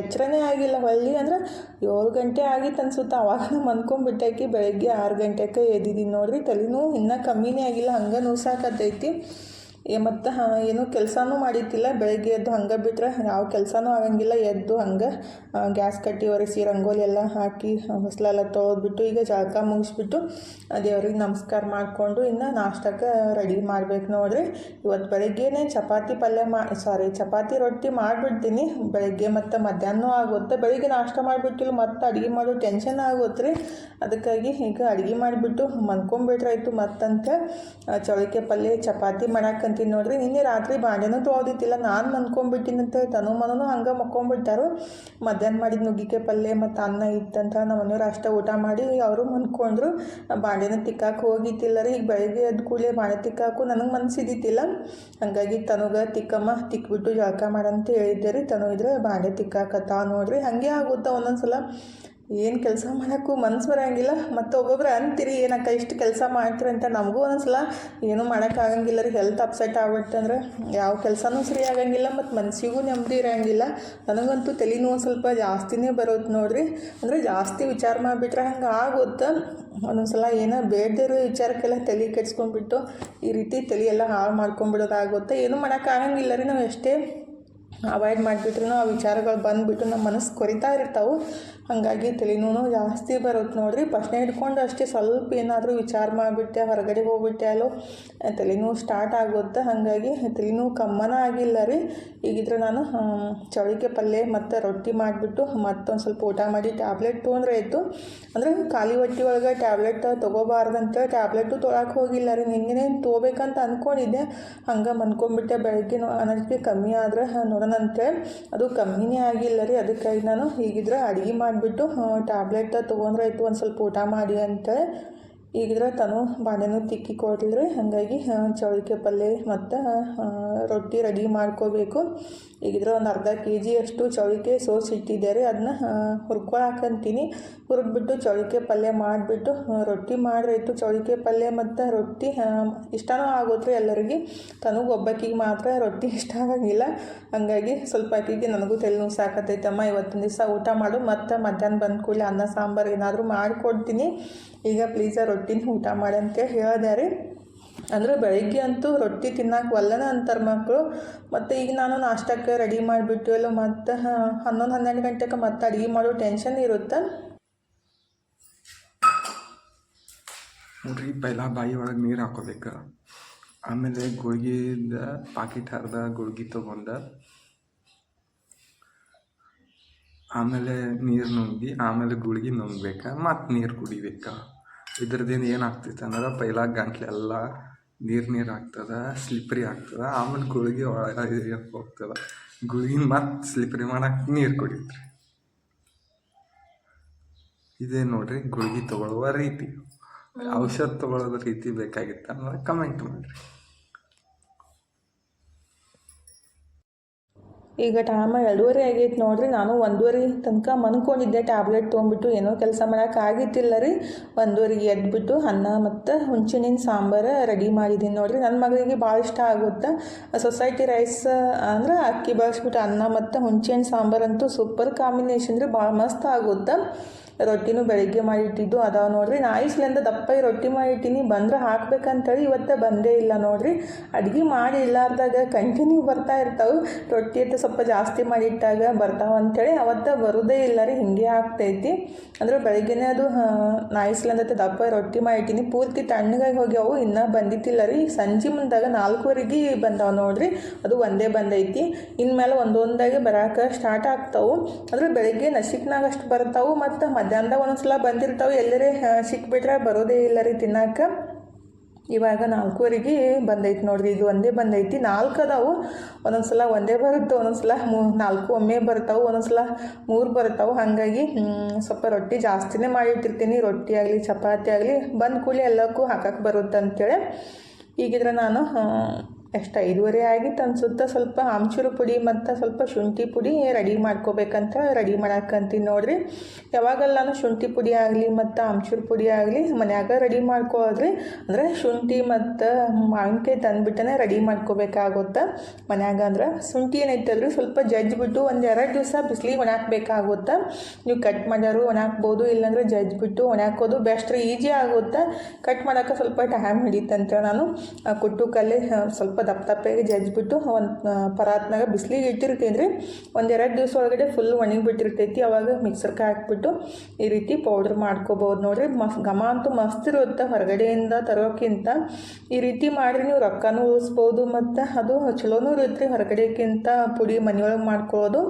ಎಚ್ಚರನೇ ಆಗಿಲ್ಲ ಹೊಳ್ಳಿ ಅಂದ್ರೆ ಏಳು ಗಂಟೆ ಆಗಿತ್ತು ಅನ್ಸುತ್ತೆ. ಅವಾಗ ಮನ್ಕೊಂಬಿಟ್ಟಾಕಿ ಬೆಳಗ್ಗೆ ಆರು ಗಂಟೆಗೆ ಎದ್ದಿದ್ದೀನಿ ನೋಡ್ರಿ. ತಲೆನೂ ಇನ್ನೂ ಕಮ್ಮಿನೇ ಆಗಿಲ್ಲ. ಹಂಗೆ ಏ ಮತ್ತು ಏನು ಕೆಲಸನೂ ಮಾಡಿದ್ದಿಲ್ಲ. ಬೆಳಗ್ಗೆ ಎದ್ದು ಹಂಗೆ ಬಿಟ್ರೆ ಯಾವ ಕೆಲಸನೂ ಆಗಂಗಿಲ್ಲ. ಎದ್ದು ಹಂಗೆ ಗ್ಯಾಸ್ ಕಟ್ಟಿ ಒರೆಸಿ ರಂಗೋಲಿ ಎಲ್ಲ ಹಾಕಿ ಹೊಸಲೆಲ್ಲ ತೊಳೆದ್ಬಿಟ್ಟು ಈಗ ಜಳಕ ಮುಗಿಸ್ಬಿಟ್ಟು ದೇವ್ರಿಗೆ ನಮಸ್ಕಾರ ಮಾಡಿಕೊಂಡು ಇನ್ನು ನಾಷ್ಟಕ್ಕೆ ರೆಡಿ ಮಾಡ್ಬೇಕು ನೋಡ್ರಿ. ಇವತ್ತು ಬೆಳಗ್ಗೆನೇ ಚಪಾತಿ ಪಲ್ಯ ಮಾ, ಸಾರಿ, ಚಪಾತಿ ರೊಟ್ಟಿ ಮಾಡಿಬಿಡ್ತೀನಿ. ಬೆಳಗ್ಗೆ ಮತ್ತು ಮಧ್ಯಾಹ್ನ ಆಗುತ್ತೆ. ಬೆಳಿಗ್ಗೆ ನಾಷ್ಟ ಮಾಡಿಬಿಟ್ಟಿಲ್ಲ, ಮತ್ತು ಅಡುಗೆ ಮಾಡೋ ಟೆನ್ಷನ್ ಆಗುತ್ತೆ ರೀ. ಅದಕ್ಕಾಗಿ ಈಗ ಅಡುಗೆ ಮಾಡಿಬಿಟ್ಟು ಮನ್ಕೊಂಬಿಟ್ರಾಯ್ತು ಮತ್ತಂತ ಚೌಳಿಕೆ ಪಲ್ಯ, ಚಪಾತಿ ಮಾಡಾಕಂತೀನಿ ನೋಡ್ರಿ. ನಿನ್ನೆ ರಾತ್ರಿ ಬಾಂಡೆನೂ ತೊಳೆದಿತ್ತಿಲ್ಲ ನಾನು ಮನ್ಕೊಂಬಿಟ್ಟಿನಂತೆ ತನು ಮನೂ ಹಂಗೆ ಮಕ್ಕೊಂಬಿಟ್ಟಾರು. ಮಧ್ಯಾಹ್ನ ಮಾಡಿದ ನುಗ್ಗಿಕಾಯಿ ಪಲ್ಯ ಮತ್ತು ಅನ್ನ ಇತ್ತಂತ ನಮ್ಮ ಮನೆಯವ್ರು ಅಷ್ಟೇ ಊಟ ಮಾಡಿ ಅವರು ಮನ್ಕೊಂಡ್ರು. ಬಾಂಡೆನ ತಿಕ್ಕಾಕ ಹೋಗಿತ್ತಿಲ್ಲ ರೀ. ಈಗ ಬೆಳಗ್ಗೆ ಎದ್ದು ಕೂಡಲೇ ಬಾಂಡೆ ತಿಕ್ಕಾಕು ನನಗೆ ಮನಸ್ಸಿದ್ದಿತ್ತಿಲ್ಲ ಹಾಗಾಗಿ ತನುಗ ತಿಕ್ಕಮ್ಮ ತಿಕ್ಬಿಟ್ಟು ಜಳಕ ಮಾಡಂತ ಹೇಳಿದ್ದೆ ರೀ. ತನು ಇದ್ರೆ ಬಾಂಡೆ ತಿಕ್ಕಾಕತ್ತ ನೋಡ್ರಿ. ಹಾಗೆ ಆಗುತ್ತೆ ಒಂದೊಂದು ಸಲ ಏನು ಕೆಲಸ ಮಾಡೋಕ್ಕೂ ಮನ್ಸು ಬರೋಂಗಿಲ್ಲ. ಮತ್ತು ಒಬ್ಬೊಬ್ರು ಅಂತೀರಿ, ಏನಕ್ಕ ಇಷ್ಟು ಕೆಲಸ ಮಾಡ್ತೀರಿ ಅಂತ ನಮಗೂ ಒಂದೊಂದ್ಸಲ ಏನೂ ಮಾಡೋಕ್ಕಾಗಂಗಿಲ್ಲ ರೀ ಹೆಲ್ತ್ ಅಪ್ಸೆಟ್ ಆಗ್ಬಿಟ್ಟಂದ್ರೆ ಯಾವ ಕೆಲಸನೂ ಸರಿ ಆಗಂಗಿಲ್ಲ, ಮತ್ತು ಮನಸ್ಸಿಗೂ ನೆಮ್ಮದಿ ಇರೋಂಗಿಲ್ಲ. ನನಗಂತೂ ತಲೆನೂ ಸ್ವಲ್ಪ ಜಾಸ್ತಿನೇ ಬರೋದು ನೋಡ್ರಿ. ಅಂದರೆ ಜಾಸ್ತಿ ವಿಚಾರ ಮಾಡಿಬಿಟ್ರೆ ಹಂಗೆ ಆಗುತ್ತೆ. ಒಂದೊಂದ್ಸಲ ಏನೋ ಬೇಡದಿರೋ ವಿಚಾರಕ್ಕೆಲ್ಲ ತಲೆ ಕೆಡ್ಸ್ಕೊಂಡ್ಬಿಟ್ಟು ಈ ರೀತಿ ತಲೆ ಎಲ್ಲ ಹಾಳು ಮಾಡ್ಕೊಂಡ್ಬಿಡೋದಾಗುತ್ತೆ. ಏನೂ ಮಾಡೋಕ್ಕಾಗಂಗಿಲ್ಲ ರೀ, ನಾವು ಎಷ್ಟೇ ಅವಾಯ್ಡ್ ಮಾಡಿಬಿಟ್ರು ಆ ವಿಚಾರಗಳು ಬಂದುಬಿಟ್ಟು ನಮ್ಮ ಮನಸ್ಸು ಕೊರಿತಾ ಇರ್ತಾವೆ. ಹಾಗಾಗಿ ತಲೆನೂ ಜಾಸ್ತಿ ಬರುತ್ತೆ ನೋಡಿರಿ. ಪ್ರಶ್ನೆ ಹಿಡ್ಕೊಂಡು ಅಷ್ಟೇ ಸ್ವಲ್ಪ ಏನಾದರೂ ವಿಚಾರ ಮಾಡಿಬಿಟ್ಟೆ, ಹೊರಗಡೆ ಹೋಗ್ಬಿಟ್ಟೆ ಅಲ್ಲೋ ತಲೆನೂ ಸ್ಟಾರ್ಟ್ ಆಗುತ್ತೆ. ಹಾಗಾಗಿ ತಲೆನೋವು ಕಮ್ಮನ ಆಗಿಲ್ಲ ರೀ. ಈಗಿದ್ರೆ ನಾನು ಚೌಳಿಕೆ ಪಲ್ಯ ಮತ್ತು ರೊಟ್ಟಿ ಮಾಡಿಬಿಟ್ಟು ಮತ್ತೊಂದು ಸ್ವಲ್ಪ ಊಟ ಮಾಡಿ ಟ್ಯಾಬ್ಲೆಟ್ ತೊಗೊಂಡ್ರೆ ಇತ್ತು ಅಂದರೆ ಖಾಲಿ ಹೊಟ್ಟೆ ಒಳಗೆ ಟ್ಯಾಬ್ಲೆಟ್ ತೊಗೋಬಾರ್ದಂತ ಟ್ಯಾಬ್ಲೆಟು ತೊಗೊಳಕ್ಕೆ ಹೋಗಿಲ್ಲ ರೀ. ನಿನ್ನೆ ತೊಗೋಬೇಕಂತ ಅಂದ್ಕೊಂಡಿದ್ದೆ ಹಂಗೆ ಮನ್ಕೊಂಬಿಟ್ಟೆ ಬೆಳಗ್ಗೆ ಅನ್ನೋದಕ್ಕೆ ಕಮ್ಮಿ ಆದ್ರೆ ನೋಡೋಣ ಅಂತೇಳಿ ಅದು ಕಮ್ಮಿನೇ ಆಗಿಲ್ಲ ರೀ. ಅದಕ್ಕಾಗಿ ನಾನು ಹೀಗಿದ್ರೆ ಅಡುಗೆ ಮಾಡಿಬಿಟ್ಟು ಟ್ಯಾಬ್ಲೆಟ್ ತೊಗೊಂಡ್ರೆ ಆಯಿತು, ಒಂದು ಸ್ವಲ್ಪ ಊಟ ಮಾಡಿ ಅಂತೇಳಿ ಈಗಿದ್ರೆ ತಾನು ಬಾಳೆನೂ ತಿಕ್ಕಿ ಕೊಡ್ಲಿರಿ ಹಾಗಾಗಿ ಚೌಳಿಕೆ ಪಲ್ಯ ಮತ್ತು ರೊಟ್ಟಿ ರೆಡಿ ಮಾಡ್ಕೋಬೇಕು. ಈಗಿದ್ರೆ ಒಂದು ಅರ್ಧ ಕೆ ಜಿಯಷ್ಟು ಚೌಳಿಕೆ ಸೋಸಿ ಇಟ್ಟಿದ್ದಾರೆ ಅದನ್ನ ಹುರ್ಕೊಳಕಂತೀನಿ. ಹುರಿದ್ಬಿಟ್ಟು ಚೌಳಿಕೆ ಪಲ್ಯ ಮಾಡಿಬಿಟ್ಟು ರೊಟ್ಟಿ ಮಾಡ್ರಾಯ್ತು ಚೌಳಿಕೆ ಪಲ್ಯ ಮತ್ತು ರೊಟ್ಟಿ ಇಷ್ಟನೂ ಆಗೋದ್ರಿ ಎಲ್ಲರಿಗೆ. ತನಗೆ ಒಬ್ಬಾಕಿಗೆ ಮಾತ್ರ ರೊಟ್ಟಿ ಇಷ್ಟ ಆಗಂಗಿಲ್ಲ. ಹಾಗಾಗಿ ಸ್ವಲ್ಪ ಆಕಿಗೆ ನನಗೂ ತಲೆ ನೋವು ಸಾಕತ್ತೈತಮ್ಮ ಇವತ್ತಿನ ದಿವಸ ಊಟ ಮಾಡು. ಮತ್ತು ಮಧ್ಯಾಹ್ನ ಬಂದ ಕೂಡಲೇ ಅನ್ನ, ಸಾಂಬಾರು ಏನಾದರೂ ಮಾಡಿಕೊಡ್ತೀನಿ. ಈಗ ಪ್ಲೀಸ ರೊಟ್ಟಿನ ಊಟ ಮಾಡಂತೆ ಹೇಳಿದೆ ರೀ. ಅಂದರೆ ಬೆಳಿಗ್ಗೆ ಅಂತೂ ರೊಟ್ಟಿ ತಿನ್ನಕ್ಕೆ ಒಲ್ಲನ ಅಂತಾರೆ ಮಕ್ಕಳು ಮತ್ತು ಈಗ ನಾನು ನಾಷ್ಟಕ್ಕೆ ರೆಡಿ ಮಾಡಿಬಿಟ್ಟು ಎಲ್ಲ ಮತ್ತು ಹನ್ನೊಂದು, ಹನ್ನೆರಡು ಗಂಟೆಗೆ ಮತ್ತೆ ಅಡುಗೆ ಮಾಡೋ ಟೆನ್ಷನ್ ಇರುತ್ತೆ. ನೋಡ್ರಿ, ಪೈಲ ಬಾಯಿ ಒಳಗೆ ನೀರು ಹಾಕೋಬೇಕು. ಆಮೇಲೆ ಗುಳ್ಗಿದ ಪಾಕಿಟ್ ಹರಿದ ಗುಳ್ಗಿ ತೊಗೊಂಡ, ಆಮೇಲೆ ನೀರು ನುಂಗಿ ಆಮೇಲೆ ಗುಳ್ಗಿ ನುಂಗ್ಬೇಕು, ಮತ್ತು ನೀರು ಕುಡಿಬೇಕು. ಇದ್ರದ್ದೇನು ಏನಾಗ್ತೈತೆ ಅಂದ್ರೆ ಪೈಲಾಗ ಗಂಟ್ಲು ಎಲ್ಲ ನೀರು ನೀರು ಆಗ್ತದೆ ಸ್ಲಿಪ್ರಿ ಆಗ್ತದೆ, ಆಮೇಲೆ ಗುಳಿಗೆ ಒಳಗೆ ಹೋಗ್ತದೆ. ಗುಳ್ಗಿನ ಮತ್ತೆ ಸ್ಲಿಪ್ರಿ ಮಾಡಕ್ಕೆ ನೀರು ಕುಡಿತ್ರಿ. ಇದೇ ನೋಡ್ರಿ, ಗುಳಿಗೆ ತಗೊಳ್ಳುವ ರೀತಿ. ಔಷಧ ತಗೊಳ್ಳೋದು ರೀತಿ ಬೇಕಾಗಿತ್ತು ಅಂದ್ರೆ ಕಮೆಂಟ್ ಮಾಡಿರಿ. ಈಗ ಟೈಮ ಎರಡೂವರೆ ಆಗೈತೆ ನೋಡಿರಿ. ನಾನು ಒಂದೂವರೆ ತನಕ ಮನ್ಕೊಂಡಿದ್ದೆ. ಟ್ಯಾಬ್ಲೆಟ್ ತೊಗೊಂಬಿಟ್ಟು ಏನೋ ಕೆಲಸ ಮಾಡೋಕೆ ಆಗಿತ್ತಿಲ್ಲ ರೀ. ಒಂದೂವರೆಗೆ ಎದ್ಬಿಟ್ಟು ಅನ್ನ ಮತ್ತು ಹುಂಚಿನಿನ ಸಾಂಬಾರು ರೆಡಿ ಮಾಡಿದ್ದೀನಿ ನೋಡಿರಿ. ನನ್ನ ಮಗಳಿಗೆ ಭಾಳ ಇಷ್ಟ ಆಗುತ್ತೆ. ಸೊಸೈಟಿ ರೈಸ್ ಅಂದ್ರೆ ಅಕ್ಕಿ ಬಳಸ್ಬಿಟ್ಟು ಅನ್ನ ಮತ್ತು ಹುಂಚಿನ ಸಾಂಬಾರು ಅಂತೂ ಸೂಪರ್ ಕಾಂಬಿನೇಷನ್ ರೀ. ಭಾಳ ಮಸ್ತ್ ಆಗುತ್ತೆ. ರೊಟ್ಟಿನೂ ಬೆಳಿಗ್ಗೆ ಮಾಡಿಟ್ಟಿದ್ದು. ಅದಾವ ನೋಡ್ರಿ ನಾಯಿಸ್ಲಿಂದ ದಪ್ಪ ಈ ರೊಟ್ಟಿ ಮಾಡಿಟ್ಟಿನಿ. ಬಂದ್ರೆ ಹಾಕ್ಬೇಕಂತೇಳಿ ಇವತ್ತೇ ಬಂದೇ ಇಲ್ಲ ನೋಡ್ರಿ. ಅಡ್ಗೆ ಮಾಡಿ ಇಲ್ಲಾರ್ದಾಗ ಕಂಟಿನ್ಯೂ ಬರ್ತಾ ಇರ್ತಾವೆ. ರೊಟ್ಟಿ ಅಂತ ಸ್ವಲ್ಪ ಜಾಸ್ತಿ ಮಾಡಿಟ್ಟಾಗ ಬರ್ತಾವ ಅಂತೇಳಿ ಅವತ್ತ ಬರೋದೇ ಇಲ್ಲ ರೀ, ಹಿಂಗೆ ಆಗ್ತೈತಿ. ಅಂದ್ರೆ ಬೆಳಿಗ್ಗೆನೇ ಅದು ನಾಯಿಸ್ಲಿಂದ ದಪ್ಪ ರೊಟ್ಟಿ ಮಾಡಿಟ್ಟಿನಿ. ಪೂರ್ತಿ ತಣ್ಣಗಾಗಿ ಹೋಗ್ಯಾವು, ಇನ್ನೂ ಬಂದಿತ್ತಿಲ್ಲ ರೀ. ಸಂಜೆ ಮುಂದಾಗ ನಾಲ್ಕುವರೆಗೆ ಬಂದಾವ ನೋಡ್ರಿ. ಅದು ಒಂದೇ ಬಂದೈತಿ. ಇನ್ಮೇಲೆ ಒಂದೊಂದಾಗಿ ಬರಾಕ ಸ್ಟಾರ್ಟ್ ಆಗ್ತಾವು. ಅಂದ್ರೆ ಬೆಳಿಗ್ಗೆ ನಸಿಕ್ನಾಗ ಅಷ್ಟು ಬರ್ತಾವು ಮತ್ತು ಮಧ್ಯಾಹ್ನದಾಗ ಒಂದೊಂದ್ಸಲ ಬಂದಿರ್ತಾವೆ, ಎಲ್ಲರೇ ಸಿಕ್ಬಿಟ್ರೆ ಬರೋದೇ ಇಲ್ಲ ರೀ ತಿನ್ನಕ್ಕೆ ಇವಾಗ ನಾಲ್ಕೂವರೆಗೆ ಬಂದೈತಿ ನೋಡ್ರಿ, ಇದು ಒಂದೇ ಬಂದೈತಿ. ನಾಲ್ಕು ಅದಾವು ಒಂದೊಂದು ಸಲ ಒಂದೇ ಬರುತ್ತೆ ಒಂದೊಂದು ಸಲ ಮೂ, ನಾಲ್ಕು ಒಮ್ಮೆ ಬರ್ತಾವೆ ಒಂದೊಂದು ಸಲ ಮೂರು ಬರ್ತಾವೆ ಹಾಗಾಗಿ ಸ್ವಲ್ಪ ರೊಟ್ಟಿ ಜಾಸ್ತಿನೇ ಮಾಡಿಟ್ಟಿರ್ತೀನಿ. ರೊಟ್ಟಿ ಆಗಲಿ, ಚಪಾತಿ ಆಗಲಿ, ಬಂದ ಕೂಲಿ ಎಲ್ಲಕ್ಕೂ ಹಾಕಕ್ಕೆ ಬರುತ್ತೆ ಅಂತೇಳಿ ಈಗಿದ್ರೆ ನಾನು ಎಷ್ಟು ಐದುವರೆ ಆಗಿತ್ತು ಅನ್ಸುತ್ತೆ, ಸ್ವಲ್ಪ ಆಮ್ಚೂರು ಪುಡಿ ಮತ್ತು ಸ್ವಲ್ಪ ಶುಂಠಿ ಪುಡಿ ರೆಡಿ ಮಾಡ್ಕೋಬೇಕಂತ ರೆಡಿ ಮಾಡಕ್ಕಂತೀನಿ ನೋಡ್ರಿ. ಯಾವಾಗಲ್ಲ ನಾನು ಶುಂಠಿ ಪುಡಿ ಆಗಲಿ ಮತ್ತು ಆಮ್ಚೂರು ಪುಡಿ ಆಗಲಿ ಮನ್ಯಾಗ ರೆಡಿ ಮಾಡ್ಕೊಳ್ಳೋದ್ರಿ ಅಂದರೆ ಶುಂಠಿ ಮತ್ತು ಮಾವಿನಕಾಯಿ ತಂದುಬಿಟ್ಟನೆ ರೆಡಿ ಮಾಡ್ಕೋಬೇಕಾಗುತ್ತೆ. ಮನ್ಯಾಗ ಅಂದ್ರೆ ಶುಂಠಿ ಏನೈತಲ್ರಿ, ಸ್ವಲ್ಪ ಜಜ್ಜಿಬಿಟ್ಟು ಒಂದು ಎರಡು ದಿವಸ ಬಿಸಿಲಿಗೆ ಒಣಾಕ್ಬೇಕಾಗುತ್ತೆ. ನೀವು ಕಟ್ ಮಾಡೋರು ಒಣಾಕ್ಬೋದು, ಇಲ್ಲಾಂದ್ರೆ ಜಜ್ಜಿಬಿಟ್ಟು ಒಣಾಕೋದು ಬೆಸ್ಟ್ ರೀ. ಈಜಿ ಆಗುತ್ತೆ. ಕಟ್ ಮಾಡೋಕೆ ಸ್ವಲ್ಪ ಟೈಮ್ ಹಿಡಿತಂತ ನಾನು. ಕುಟ್ಟು ಸ್ವಲ್ಪ ದಪ್ಪ ದಪ್ಪಗೆ ಜಜ್ಜಿಬಿಟ್ಟು ಒಂದು ಪರಾತ್ನಾಗ ಬಿಸಿಲಿಗೆ ಇಟ್ಟಿರ್ತೀನಿ ರೀ ಒಂದೆರಡು ದಿವಸ ಒಳಗಡೆ ಫುಲ್ ಒಣಗಿ ಬಿಟ್ಟಿರ್ತೈತಿ ಅವಾಗ ಮಿಕ್ಸರ್ಗೆ ಹಾಕ್ಬಿಟ್ಟು ಈ ರೀತಿ ಪೌಡ್ರ್ ಮಾಡ್ಕೋಬೋದು. ನೋಡಿರಿ, ಮಸ್, ಘಮ ಅಂತೂ ಮಸ್ತ್ ಇರುತ್ತೆ ಹೊರಗಡೆಯಿಂದ ತರೋಕ್ಕಿಂತ ಈ ರೀತಿ ಮಾಡಿರಿ ನೀವು ರೊಕ್ಕನೂ ಉಳಿಸ್ಬೋದು. ಮತ್ತು ಅದು ಚಲೋನೂ ಇರುತ್ತೆ ಹೊರಗಡೆಕ್ಕಿಂತ ಪುಡಿ ಮನೆಯೊಳಗೆ ಮಾಡ್ಕೊಳ್ಳೋದು.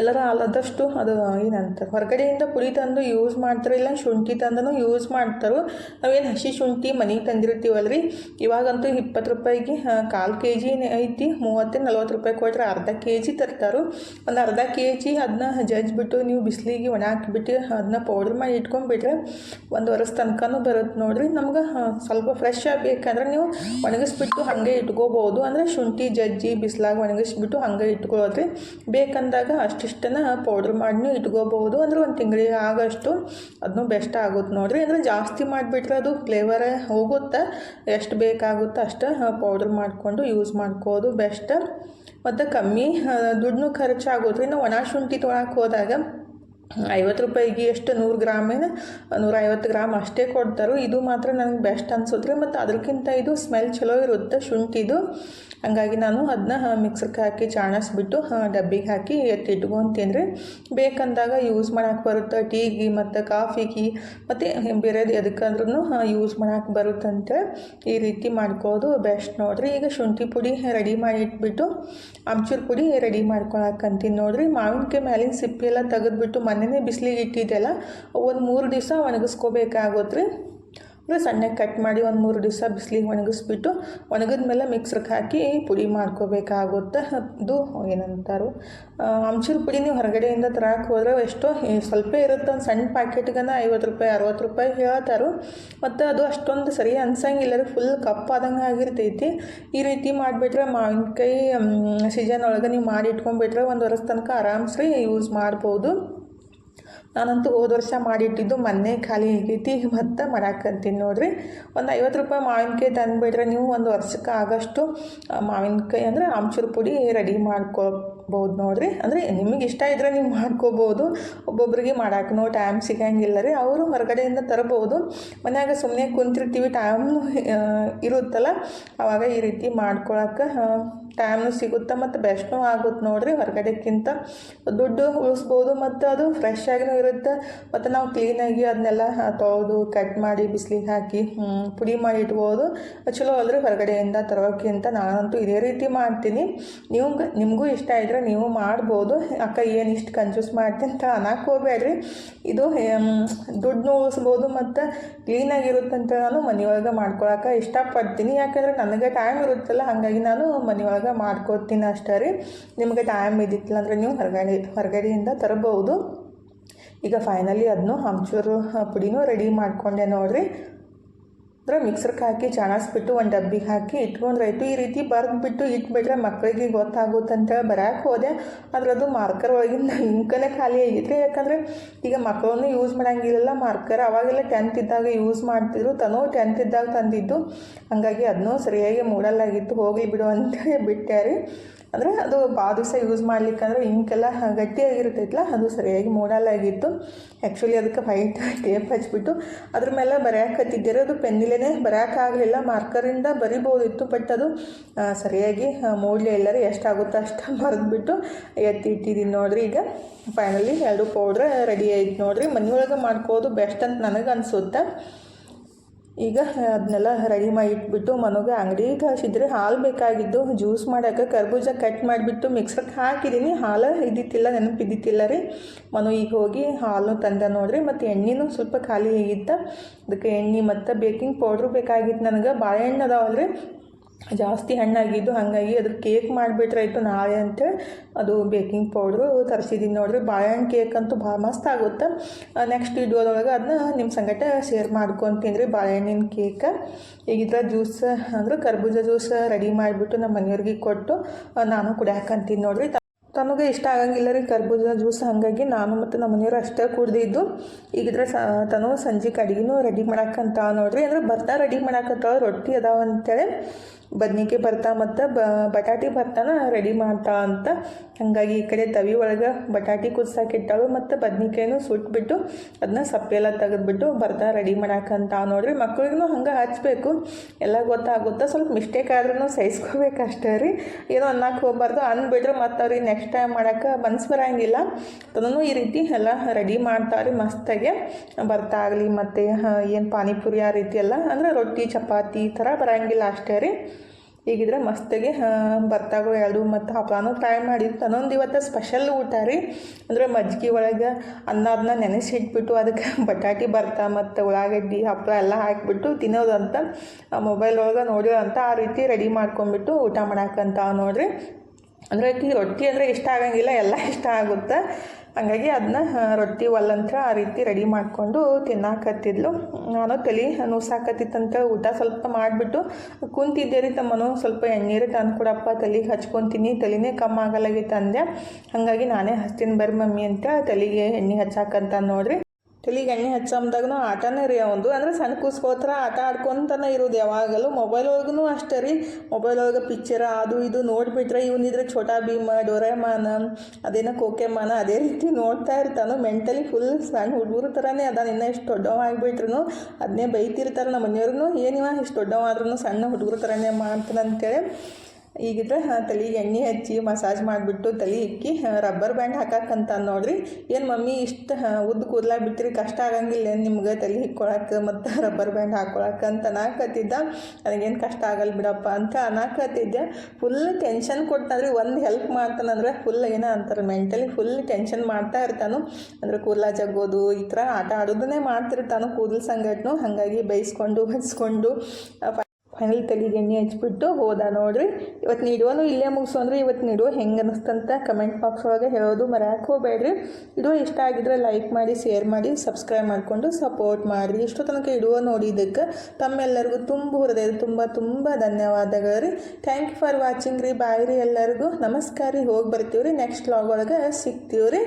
ಎಲ್ಲರ ಆಲದಷ್ಟು ಅದು ಏನಂತಾರೆ, ಹೊರಗಡೆಯಿಂದ ಪುಳಿ ತಂದು ಯೂಸ್ ಮಾಡ್ತಾರೆ ಇಲ್ಲ, ಶುಂಠಿ ತಂದನು ಯೂಸ್ ಮಾಡ್ತಾರೆ, ನಾವೇನು ಹಸಿ ಶುಂಠಿ ಮನೆಗೆ ತಂದಿರ್ತೀವಲ್ಲ ರೀ ಇವಾಗಂತೂ ಇಪ್ಪತ್ತು ರೂಪಾಯಿಗೆ ಕಾಲು ಕೆ ಜಿ ಐತಿ, ಮೂವತ್ತು ನಲ್ವತ್ತು ರೂಪಾಯಿ ಕೊಟ್ಟರೆ ಅರ್ಧ ಕೆ ಜಿ ತರ್ತಾರೆ. ಒಂದು ಅರ್ಧ ಕೆ ಜಿ ಅದನ್ನ ಜಜ್ಜಿಬಿಟ್ಟು ನೀವು ಬಿಸಿಲಿಗೆ ಒಣ ಹಾಕಿಬಿಟ್ಟು ಅದನ್ನ ಪೌಡ್ರ್ ಮಾಡಿ ಇಟ್ಕೊಂಡ್ಬಿಟ್ರೆ ಒಂದು ವರ್ಷ ತನಕನೂ ಬರುತ್ತೆ ನೋಡ್ರಿ. ನಮ್ಗೆ ಸ್ವಲ್ಪ ಫ್ರೆಶ್ ಆಗಬೇಕಂದ್ರೆ ನೀವು ಒಣಗಿಸ್ಬಿಟ್ಟು ಹಾಗೆ ಇಟ್ಕೋಬೋದು. ಅಂದರೆ ಶುಂಠಿ, ಜಜ್ಜಿ, ಬಿಸಿಲಾಗ ಒಣಗಿಸ್ಬಿಟ್ಟು ಹಾಗೆ ಇಟ್ಕೊಳ್ಳೋದ್ರಿ ಬೇಕಂದಾಗ ಅಷ್ಟಿಷ್ಟನ್ನ ಪೌಡ್ರ್ ಮಾಡಿನೂ ಇಟ್ಕೋಬೋದು. ಅಂದ್ರೆ ಒಂದು ತಿಂಗಳಿಗೆ ಆಗೋಷ್ಟು ಅದನ್ನು ಬೆಸ್ಟ್ ಆಗುತ್ತೆ ನೋಡಿರಿ. ಅಂದರೆ ಜಾಸ್ತಿ ಮಾಡಿಬಿಟ್ರೆ ಅದು ಫ್ಲೇವರ್ ಹೋಗುತ್ತೆ. ಎಷ್ಟು ಬೇಕಾಗುತ್ತೆ ಅಷ್ಟು ಪೌಡ್ರ್ ಮಾಡಿಕೊಂಡು ಯೂಸ್ ಮಾಡ್ಕೋದು ಬೆಸ್ಟ್ ಮತ್ತು ಕಮ್ಮಿ ದುಡ್ಡು ಖರ್ಚಾಗುತ್ತೆ ನಾವು ಒಣ ಶುಂಠಿ ತೊಳಕ್ಕೆ ಹೋದಾಗ ಐವತ್ತು ರೂಪಾಯಿಗೆ ಎಷ್ಟು ನೂರು ಗ್ರಾಮೇನ ನೂರ ಐವತ್ತು ಗ್ರಾಮ್ ಅಷ್ಟೇ ಕೊಡ್ತಾರೆ? ಇದು ಮಾತ್ರ ನನಗೆ ಬೆಸ್ಟ್ ಅನ್ಸುತ್ತೆ. ಮತ್ತು ಅದಕ್ಕಿಂತ ಇದು ಸ್ಮೆಲ್ ಚಲೋ ಇರುತ್ತೆ ಶುಂಠಿದು ಹಂಗಾಗಿ ನಾನು ಅದನ್ನ ಮಿಕ್ಸರ್ಗೆ ಹಾಕಿ ಚಾಣಿಸ್ಬಿಟ್ಟು ಡಬ್ಬಿಗೆ ಹಾಕಿ ಎತ್ತಿ ಇಟ್ಕೊತೀನಿ ರೀ. ಬೇಕಂದಾಗ ಯೂಸ್ ಮಾಡಕ್ಕೆ ಬರುತ್ತೆ. ಟೀಗೆ ಮತ್ತು ಕಾಫಿಗೆ ಮತ್ತು ಬೇರೆದು ಎದಕ್ಕಂದ್ರೂ ಯೂಸ್ ಮಾಡಕ್ಕೆ ಬರುತ್ತಂತೆ. ಈ ರೀತಿ ಮಾಡ್ಕೋದು ಬೆಸ್ಟ್ ನೋಡ್ರಿ. ಈಗ ಶುಂಠಿ ಪುಡಿ ರೆಡಿ ಮಾಡಿ ಇಟ್ಬಿಟ್ಟು ಆಮ್ಚೂರು ಪುಡಿ ರೆಡಿ ಮಾಡ್ಕೊಳಕ್ಕಂತೀನಿ ನೋಡ್ರಿ. ಮಾವಿನಕಾಯಿ ಸಿಪ್ಪಿ ಎಲ್ಲ ತೆಗೆದ್ಬಿಟ್ಟು ಮೊನ್ನೆನೇ ಬಿಸಿಲಿಗೆ ಇಟ್ಟಿದ್ದೆಲ್ಲ, ಒಂದು ಮೂರು ದಿವಸ ಒಣಗಿಸ್ಕೋಬೇಕಾಗುತ್ತೆ ಸಣ್ಣಗೆ ಕಟ್ ಮಾಡಿ ಒಂದು ಮೂರು ದಿವಸ ಬಿಸಿಲಿಗೆ ಒಣಗಿಸ್ಬಿಟ್ಟು ಒಣಗಿದ ಮೇಲೆ ಮಿಕ್ಸ್ರಿಗೆ ಹಾಕಿ ಪುಡಿ ಮಾಡ್ಕೋಬೇಕಾಗುತ್ತೆ. ಅದು ಏನಂತಾರು ಅಂಚೂರು ಪುಡಿ ನೀವು ಹೊರಗಡೆಯಿಂದ ತರಕ್ಕೆ ಹೋದ್ರೆ ಎಷ್ಟೋ ಸ್ವಲ್ಪ ಇರುತ್ತೆ ಒಂದು ಸಣ್ಣ ಪ್ಯಾಕೆಟ್ಗನ ಐವತ್ತು ರೂಪಾಯಿ, ಅರವತ್ತು ರೂಪಾಯಿ ಹೇಳ್ತಾರೆ. ಮತ್ತು ಅದು ಅಷ್ಟೊಂದು ಸರಿ ಅನ್ಸಂಗಿಲ್ಲ ರೀ ಫುಲ್ ಕಪ್ಪಾದಂಗೆ ಆಗಿರ್ತೈತಿ. ಈ ರೀತಿ ಮಾಡಿಬಿಟ್ರೆ ಮಾವಿನಕಾಯಿ ಸೀಸನ್ ಒಳಗೆ ನೀವು ಮಾಡಿ ಇಟ್ಕೊಂಡ್ಬಿಟ್ರೆ ಒಂದು ವರ್ಷ ತನಕ ಆರಾಮ್ಸ್ರಿ ಯೂಸ್ ಮಾಡ್ಬೋದು. ನಾನಂತೂ ಹೋದ ವರ್ಷ ಮಾಡಿಟ್ಟಿದ್ದು ಮೊನ್ನೆ ಖಾಲಿ ಆಗೈತಿ ಮತ್ತೆ ಮಾಡಾಕಂತೀನಿ ನೋಡಿರಿ. ಒಂದು ಐವತ್ತು ರೂಪಾಯಿ ಮಾವಿನಕಾಯಿ ತಂದುಬಿಟ್ರೆ ನೀವು ಒಂದು ವರ್ಷಕ್ಕೆ ಆಗೋಷ್ಟು ಮಾವಿನಕಾಯಿ ಅಂದರೆ ಆಮ್ಚೂರು ಪುಡಿ ರೆಡಿ ಮಾಡ್ಕೋಬೋದು ನೋಡಿರಿ. ಅಂದರೆ ನಿಮಗೆ ಇಷ್ಟ ಇದ್ದರೆ ನೀವು ಮಾಡ್ಕೋಬೋದು ಒಬ್ಬೊಬ್ಬರಿಗೆ ಮಾಡಾಕನೋ ಟೈಮ್ ಸಿಗಂಗಿಲ್ಲ ರೀ. ಅವರು ಹೊರಗಡೆಯಿಂದ ತರಬಹುದು ಮನ್ಯಾಗ ಸುಮ್ಮನೆ ಕುಂತಿರ್ತೀವಿ ಟೈಮ್ ಇರುತ್ತಲ್ಲ ಆವಾಗ ಈ ರೀತಿ ಮಾಡ್ಕೊಳಕ್ಕೆ ಟೈಮ್ನು ಸಿಗುತ್ತೆ ಮತ್ತು ಬೆಸ್ಟ್ನೂ ಆಗುತ್ತೆ ನೋಡಿರಿ. ಹೊರಗಡೆಕ್ಕಿಂತ ದುಡ್ಡು ಉಳಿಸ್ಬೋದು ಮತ್ತು ಅದು ಫ್ರೆಶ್ ಆಗಿನೂ ಇರುತ್ತೆ. ಮತ್ತು ನಾವು ಕ್ಲೀನಾಗಿ ಅದನ್ನೆಲ್ಲ ತೊಳೆದು ಕಟ್ ಮಾಡಿ ಬಿಸಿಲಿಗೆ ಹಾಕಿ ಪುಡಿ ಮಾಡಿ ಇಟ್ಬೋದು ಚಲೋ ಅಲ್ರಿ ಹೊರಗಡೆಯಿಂದ ತರೋಕ್ಕಿಂತ. ನಾನಂತೂ ಇದೇ ರೀತಿ ಮಾಡ್ತೀನಿ. ನೀವು ನಿಮಗೂ ಇಷ್ಟ ಇದ್ದರೆ ನೀವು ಮಾಡ್ಬೋದು. ಅಕ್ಕ ಏನು ಇಷ್ಟು ಕನ್ಫ್ಯೂಸ್ ಮಾಡ್ತೀನಿ ಅಂತ ಅನ್ನಕ್ಕೆ ಹೋಗ್ಬೇಡ್ರಿ. ಇದು ದುಡ್ಡು ಉಳಿಸ್ಬೋದು ಮತ್ತು ಕ್ಲೀನಾಗಿರುತ್ತಂತ ನಾನು ಮನೆಯೊಳಗೆ ಮಾಡ್ಕೊಳಕ್ಕೆ ಇಷ್ಟಪಡ್ತೀನಿ. ಯಾಕಂದರೆ ನನಗೆ ಟೈಮ್ ಇರುತ್ತಲ್ಲ, ಹಾಗಾಗಿ ನಾನು ಮನೆಯೊಳಗೆ ಮಾಡ್ಕೋತೀನಿ ಅಷ್ಟೇ ರೀ. ನಿಮಗೆ ಟೈಮ್ ಇದ್ದಿತ್ತಿಲ್ಲ ಅಂದರೆ ನೀವು ಹೊರಗಡೆ, ಹೊರಗಡೆಯಿಂದ ತರಬಹುದು. ಈಗ ಫೈನಲಿ ಅದನ್ನು ಹಂಚೂರು ಪುಡಿನೂ ರೆಡಿ ಮಾಡ್ಕೊಂಡೆ ನೋಡ್ರಿ. ಅಂದ್ರೆ ಮಿಕ್ಸರ್ಗೆ ಹಾಕಿ ಜಾಣಿಸ್ಬಿಟ್ಟು ಒಂದು ಡಬ್ಬಿಗೆ ಹಾಕಿ ಇಟ್ಕೊಂಡ್ರಾಯ್ತು ಈ ರೀತಿ ಬರೆದ್ಬಿಟ್ಟು ಇಟ್ಬಿಟ್ರೆ ಮಕ್ಕಳಿಗೆ ಗೊತ್ತಾಗುತ್ತೆ ಅಂತೇಳಿ ಬರಕ್ಕೆ ಹೋದೆ. ಆದ್ರೆ ಅದು ಮಾರ್ಕರ್ ಒಳಗಿಂದ ಇಂಕನೇ ಖಾಲಿ ಆಗಿತ್ತು ಯಾಕಂದರೆ ಈಗ ಮಕ್ಕಳನ್ನು ಯೂಸ್ ಮಾಡೋಂಗಿಲ್ಲ ಮಾರ್ಕರ್ ಅವಾಗೆಲ್ಲ ಟೆಂತ್ ಇದ್ದಾಗ ಯೂಸ್ ಮಾಡ್ತಿದ್ರು, ತನೂ ಟೆಂತ್ ಇದ್ದಾಗ ತಂದಿದ್ದು. ಹಾಗಾಗಿ ಅದನ್ನೂ ಸರಿಯಾಗಿ ಮೂಡಲಾಗಿತ್ತು ಹೋಗಲಿ ಬಿಡು ಅಂತೇಳಿ ಬಿಟ್ಟೆ ರೀ. ಅಂದರೆ ಅದು ಭಾಳ ದಿವಸ ಯೂಸ್ ಮಾಡ್ಲಿಕ್ಕಂದ್ರೆ ಇಂಕೆಲ್ಲ ಗಟ್ಟಿಯಾಗಿರ್ತೈತಲ್ಲ ಅದು ಸರಿಯಾಗಿ ಮೂಡಲಾಗಿತ್ತು ಆ್ಯಕ್ಚುಲಿ ಅದಕ್ಕೆ ವೈಟ್ ಟೇಪ್ ಹಚ್ಚಿಬಿಟ್ಟು ಅದ್ರ ಮೇಲೆ ಬರೆಯಕತ್ತಿದ್ದೀರಿ ಅದು ಪೆನ್ನಿಲೇ ಬರೆಯೋಕ್ಕಾಗಲಿಲ್ಲ ಮಾರ್ಕರಿಂದ ಬರಿಬೋದಿತ್ತು ಬಟ್ ಅದು ಸರಿಯಾಗಿ ಮೂಡಲೇ ಇಲ್ಲ ರೀ ಎಷ್ಟಾಗುತ್ತೋ ಅಷ್ಟು ಬರೆದ್ಬಿಟ್ಟು (laughs) ಎತ್ತಿ ಇಟ್ಟಿದ್ದೀನಿ ನೋಡಿರಿ. ಈಗ ಫೈನಲಿ ಎರಡು ಪೌಡ್ರ್ ರೆಡಿ ಆಯ್ತು ನೋಡಿರಿ. ಮನೆಯೊಳಗೆ ಮಾಡ್ಕೋದು ಬೆಸ್ಟ್ ಅಂತ ನನಗೆ ಅನಿಸುತ್ತೆ ಈಗ ಅದನ್ನೆಲ್ಲ ರೆಡಿ ಮಾಡಿ ಇಟ್ಬಿಟ್ಟು ಮನೆಗೆ ಅಂಗಡಿಗೆ ಕಳಿಸಿದ್ರೆ ಹಾಲು ಬೇಕಾಗಿದ್ದು ಜ್ಯೂಸ್ ಮಾಡೋಕೆ ಕರ್ಬೂಜ ಕಟ್ ಮಾಡಿಬಿಟ್ಟು ಮಿಕ್ಸರ್ಗೆ ಹಾಕಿದ್ದೀನಿ ಹಾಲು ಇದ್ದಿತ್ತಿಲ್ಲ ನೆನಪಿದ್ದಿತ್ತಿಲ್ಲ ರೀ. ಮನು ಈಗ ಹೋಗಿ ಹಾಲು ತಂದೆ ನೋಡ್ರಿ. ಮತ್ತು ಎಣ್ಣೆನೂ ಸ್ವಲ್ಪ ಖಾಲಿ ಆಗಿತ್ತು. ಅದಕ್ಕೆ ಎಣ್ಣೆ ಮತ್ತು ಬೇಕಿಂಗ್ ಪೌಡ್ರು ಬೇಕಾಗಿತ್ತು ನನಗೆ. ಬಾಳೆಹಣ್ಣು ಅದಾವಲ್ರಿ. ಜಾಸ್ತಿ ಹಣ್ಣಾಗಿದ್ದು ಹಾಗಾಗಿ ಅದ್ರ ಕೇಕ್ ಮಾಡಿಬಿಟ್ರಾಯ್ತು ನಾಳೆ ಅಂತೇಳಿ ಅದು ಬೇಕಿಂಗ್ ಪೌಡ್ರು ತರಿಸಿದ್ದೀನಿ ನೋಡಿರಿ. ಬಾಳೆಹಣ್ಣು ಕೇಕ್ ಅಂತೂ ಭಾಳ ಮಸ್ತ್ ಆಗುತ್ತೆ. ನೆಕ್ಸ್ಟ್ ವಿಡಿಯೋದೊಳಗೆ ಅದನ್ನ ನಿಮ್ಮ ಸಂಗಟ ಶೇರ್ ಮಾಡ್ಕೊತೀನಿ ಬಾಳೆಹಣ್ಣಿನ ಕೇಕ್. ಈಗ ಇದ್ರ ಜ್ಯೂಸ್ ಅಂದ್ರೆ ಕರ್ಬೂಜ ಜ್ಯೂಸ್ ರೆಡಿ ಮಾಡಿಬಿಟ್ಟು ನಮ್ಮ ಮನೆಯವ್ರಿಗೆ ಕೊಟ್ಟು ನಾನು ಕುಡಿಯಾಕಂತೀನಿ ನೋಡಿರಿ. ತನಗೆ ಇಷ್ಟ ಆಗಂಗಿಲ್ಲ ರೀ ಕರ್ಬೂಜ ಜ್ಯೂಸ್ ಹಾಗಾಗಿ ನಾನು ಮತ್ತು ನಮ್ಮ ಮನೆಯವ್ರು ಅಷ್ಟೇ ಕುಡ್ದಿದ್ದು. ಈಗಿದ್ರೆ ಸ, ತನು ಸಂಜೆಗೆ ಅಡುಗೆನೂ ರೆಡಿ ಮಾಡಾಕಂತ ನೋಡ್ರಿ. ಅಂದ್ರೆ ಭತ್ತ ರೆಡಿ ಮಾಡಾಕಂತ ರೊಟ್ಟಿ ಅದಾವ ಅಂತೇಳಿ. ಬದ್ನಿಕಾಯಿ ಭರ್ತಾ ಮತ್ತು ಬಟಾಟಿ ಭರ್ತಾನ ರೆಡಿ ಮಾಡ್ತಾ ಅಂತ. ಹಾಗಾಗಿ ಈ ಕಡೆ ತವಿ ಒಳಗೆ ಬಟಾಟಿ ಕುದ್ಸಾಕಿಟ್ಟಾಳು ಮತ್ತು ಬದ್ನಿಕಾಯಿನೂ ಸುಟ್ಬಿಟ್ಟು ಅದನ್ನ ಸಪ್ಪೆಲ್ಲ ತೆಗೆದ್ಬಿಟ್ಟು ಭರ್ತಾ ರೆಡಿ ಮಾಡಾಕಂತ ನೋಡ್ರಿ. ಮಕ್ಳಿಗೂ ಹಂಗೆ ಹಚ್ಚಬೇಕು ಎಲ್ಲ ಗೊತ್ತಾಗುತ್ತಾ? ಸ್ವಲ್ಪ ಮಿಸ್ಟೇಕ್ ಆದ್ರೂ ಸಹಿಸ್ಕೋಬೇಕಷ್ಟೇ ರೀ. ಏನೋ ಅನ್ನಕ್ಕೆ ಹೋಗ್ಬಾರ್ದು. ಅಂದ್ಬಿಟ್ರೆ ಮತ್ತು ಅವ್ರಿಗೆ ನೆಕ್ಸ್ಟ್ ಟೈಮ್ ಮಾಡೋಕ್ಕೆ ಮನ್ಸು ಬರೋಂಗಿಲ್ಲ. ಅದನ್ನು ಈ ರೀತಿ ಎಲ್ಲ ರೆಡಿ ಮಾಡ್ತಾರೆ ಮಸ್ತಾಗೆ. ಬರ್ತಾ ಆಗಲಿ ಮತ್ತು ಏನು ಪಾನಿಪುರಿ ಆ ರೀತಿ ಎಲ್ಲ. ಅಂದರೆ ರೊಟ್ಟಿ, ಚಪಾತಿ ಥರ ಬರೋಂಗಿಲ್ಲ ಅಷ್ಟೇ ರೀ. ಈಗಿದ್ರೆ ಮಸ್ತಾಗಿ ಬರ್ತಾಗಳು ಎರಡು ಮತ್ತು ಹಪ್ಪಳನೂ ಫ್ರೈ ಮಾಡಿದ್ದು ತನ್ನೊಂದು ಇವತ್ತು ಸ್ಪೆಷಲ್ ಊಟ ರೀ. ಅಂದರೆ ಮಜ್ಜಿಗೆ ಒಳಗೆ ಅನ್ನ ಅದನ್ನ ನೆನೆಸಿಟ್ಬಿಟ್ಟು ಅದಕ್ಕೆ (laughs) ಬಟಾಟಿ ಬರ್ತಾ ಮತ್ತು ಉಳ್ಳಾಗಡ್ಡಿ ಹಪ್ಪಳ ಎಲ್ಲ ಹಾಕಿಬಿಟ್ಟು ತಿನ್ನೋದಂತ ಮೊಬೈಲ್ ಒಳಗೆ ನೋಡಿರೋಂಥ ಆ ರೀತಿ ರೆಡಿ ಮಾಡ್ಕೊಂಡ್ಬಿಟ್ಟು ಊಟ ಮಾಡಾಕಂತ ನೋಡ್ರಿ. ಅಂದರೆ ರೊಟ್ಟಿ ಅಂದರೆ ಇಷ್ಟ ಆಗಂಗಿಲ್ಲ, ಎಲ್ಲ ಇಷ್ಟ ಆಗುತ್ತೆ. ಹಾಗಾಗಿ ಅದನ್ನ ರೊಟ್ಟಿ, ಒಲ್ಲಂತ್ರ ಆ ರೀತಿ ರೆಡಿ ಮಾಡಿಕೊಂಡು ತಿನ್ನಾಕತ್ತಿದ್ಲು. ನಾನು ತಲೆ ನೂಸಾಕತ್ತಿತ್ತಂತ ಊಟ ಸ್ವಲ್ಪ ಮಾಡಿಬಿಟ್ಟು ಕುಂತಿದ್ದೆ ರೀ ತಮ್ಮನು. ಸ್ವಲ್ಪ ಎಣ್ಣೀರು ತಂದು ಕೊಡಪ್ಪ, ತಲೆಗೆ ಹಚ್ಕೊತೀನಿ. ತಲೆನೇ ಕಮ್ಮಿ ಆಗಲಾಗಿತ್ತು ಅಂದೆ. ಹಾಗಾಗಿ ನಾನೇ ಹಚ್ತೀನಿ ಬರ್ರಿ ಮಮ್ಮಿ ಅಂತ ತಲೆಗೆ ಎಣ್ಣೆ ಹಚ್ಚಾಕಂತ ನೋಡ್ರಿ. ತಲೆಗೆ ಎಣ್ಣೆ ಹಚ್ಚಮ್ದಾಗೂ ಆಟನೇ ರೀ ಅವಂದು. ಅಂದರೆ ಸಣ್ಣ ಕೂಸ್ಕೋತ್ರ ಆಟ ಆಡ್ಕೊಂತಾನೆ ಇರೋದು ಯಾವಾಗಲೂ. ಮೊಬೈಲ್ ಒಳಗೂ ಅಷ್ಟೇ ರೀ. ಮೊಬೈಲ್ ಒಳಗೆ ಪಿಕ್ಚರ ಅದು ಇದು ನೋಡಿಬಿಟ್ರೆ ಇವನಿದ್ರೆ ಛೋಟಾ ಭೀಮ, ಡೋರೆಮಾನ, ಅದೇನೋ ಕೋಕೆಮಾನ, ಅದೇ ರೀತಿ ನೋಡ್ತಾ ಇರ್ತಾನು. ಮೆಂಟಲಿ ಫುಲ್ ಸಣ್ಣ ಹುಡುಗರು ಥರನೇ ಅದಾನ. ಇನ್ನೂ ಇಷ್ಟು ದೊಡ್ಡವ ಆಗಿಬಿಟ್ರು ಅದನ್ನೇ ಬೈತಿರ್ತಾರೆ ನಮ್ಮ ಮನೆಯವ್ರು ಏನಿವ ಇಷ್ಟು ದೊಡ್ಡವ ಆದ್ರೂ ಸಣ್ಣ ಹುಡುಗರು ಥರನೇ ಮಾಡ್ತಾನಂತೇಳಿ ಈಗಿದ್ರೆ ತಲೆಗೆ ಎಣ್ಣೆ ಹಚ್ಚಿ ಮಸಾಜ್ ಮಾಡಿಬಿಟ್ಟು ತಲೆ ಇಕ್ಕಿ ರಬ್ಬರ್ ಬ್ಯಾಂಡ್ ಹಾಕಕ್ಕಂತ ನೋಡ್ರಿ. ಏನು ಮಮ್ಮಿ, ಇಷ್ಟು ಉದ್ದ ಕೂದಲ ಬಿಟ್ಟಿರಿ ಕಷ್ಟ ಆಗಂಗಿಲ್ಲ ಏನು ನಿಮ್ಗೆ ತಲೆ ಇಕ್ಕೊಳಕ್ಕೆ ಮತ್ತು ರಬ್ಬರ್ ಬ್ಯಾಂಡ್ ಹಾಕೊಳಕ್ಕೆ ಅಂತ ನನಗೇನು ಕಷ್ಟ ಆಗಲ್ಲ ಬಿಡಪ್ಪ ಅಂತ ಅನಾಕತ್ತಿದ್ದೆ. ಫುಲ್ ಟೆನ್ಷನ್ ಕೊಡ್ತಾನ್ರಿ ಒಂದು ಹೆಲ್ಪ್ ಮಾಡ್ತಾನಂದ್ರೆ ಫುಲ್ ಏನೋ ಅಂತಾರೆ ಮೆಂಟಲಿ ಫುಲ್ ಟೆನ್ಷನ್ ಮಾಡ್ತಾ ಇರ್ತಾನು. ಅಂದ್ರೆ ಕೂದಲ ಜಗ್ಗೋದು, ಈ ಥರ ಆಟ ಆಡೋದನ್ನೇ ಮಾಡ್ತಿರ್ತಾನು ಕೂದಲು ಸಂಗಟ್ನು. ಹಾಗಾಗಿ ಬೈಸ್ಕೊಂಡು ಹಚ್ಕೊಂಡು ಫೈನಲ್ ತಲೆಗೆ ಎಣ್ಣೆ ಹಚ್ಬಿಟ್ಟು ಹೋದ ನೋಡ್ರಿ. ಇವತ್ತು ನೀಡುವನು ಇಲ್ಲೇ ಮುಗಿಸು ಅಂದರೆ ಇವತ್ತು ನೀಡುವ ಹೆಂಗೆ ಅನಿಸ್ತಂತ ಕಮೆಂಟ್ ಬಾಕ್ಸ್ ಒಳಗೆ ಹೇಳೋದು ಮರ್ಯಾಕೆ ಹೋಗ್ಬೇಡ್ರಿ. ಇದು ಇಷ್ಟ ಆಗಿದ್ರೆ ಲೈಕ್ ಮಾಡಿ ಶೇರ್ ಮಾಡಿ ಸಬ್ಸ್ಕ್ರೈಬ್ ಮಾಡಿಕೊಂಡು ಸಪೋರ್ಟ್ ಮಾಡಿರಿ. ಇಷ್ಟು ತನಕ ಇಡುವ ನೋಡಿದ್ದಕ್ಕೆ ತಮ್ಮೆಲ್ಲರಿಗೂ ತುಂಬ ಹೃದಯದ ತುಂಬ ತುಂಬ ಧನ್ಯವಾದಗಳು ರೀ. ಥ್ಯಾಂಕ್ ಯು ಫಾರ್ ವಾಚಿಂಗ್ ರೀ. ಬಾಯ್ ರೀ ಎಲ್ಲರಿಗೂ. ನಮಸ್ಕಾರ ರೀ. ಹೋಗಿ ಬರ್ತೀವಿ ರೀ ನೆಕ್ಸ್ಟ್ ಲಾಗ್ ಒಳಗೆ ರೀ